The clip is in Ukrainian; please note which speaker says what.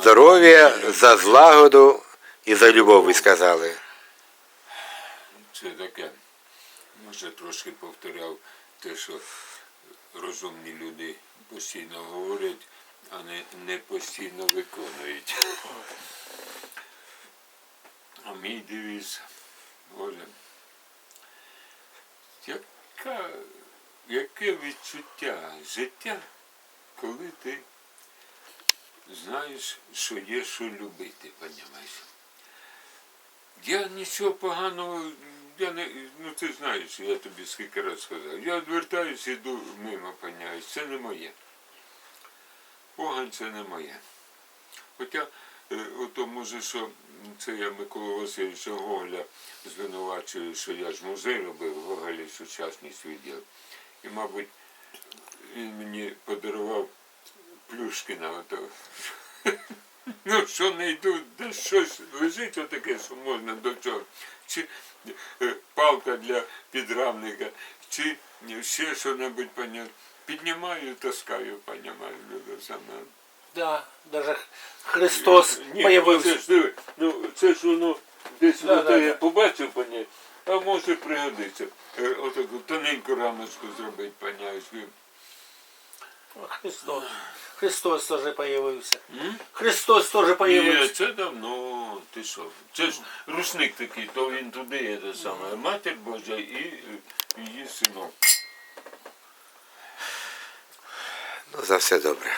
Speaker 1: здоров'я, за злагоду і за любов, ви сказали.
Speaker 2: Це таке. Може трошки повторяв те, що розумні люди постійно говорять, а не, не постійно виконують. А мій девіз, Боже, яка, яке відчуття життя, коли ти знаєш, що є що любити, понімаєш? Я нічого поганого, я не, ну ти знаєш, я тобі скільки разів сказав. Я відвертаюся, йду мимо, поняєш, це не моє. Погань це не моє. Хоча, е, ото може, що це я Микола Васильовича Гоголя звинувачую, що я ж музей робив, Гоголі сучасність відділ. І, мабуть, він мені подарував Плюшкіна. Ото. Ну, що не йду, де щось лежить отаке, що можна до цього. Чи е, палка для підрамника, чи ще що-небудь понятно. Піднімаю, таскаю, понімаю, люди саме.
Speaker 3: Да, даже Христос
Speaker 2: Ні,
Speaker 3: появився.
Speaker 2: Це ж, диви, ну, це ж воно десь
Speaker 3: Да,
Speaker 2: ото
Speaker 3: да,
Speaker 2: я
Speaker 3: да.
Speaker 2: побачив, поняв, а може пригодиться. Е, Отаку тоненьку рамочку зробити, поняєш.
Speaker 3: Христос. Христос теж появився. Христос теж
Speaker 2: Ні,
Speaker 3: появився.
Speaker 2: це давно, ти що? Це ж рушник такий, то він туди, це саме, Матір Божа і е, її синок.
Speaker 1: Ну, за все добре.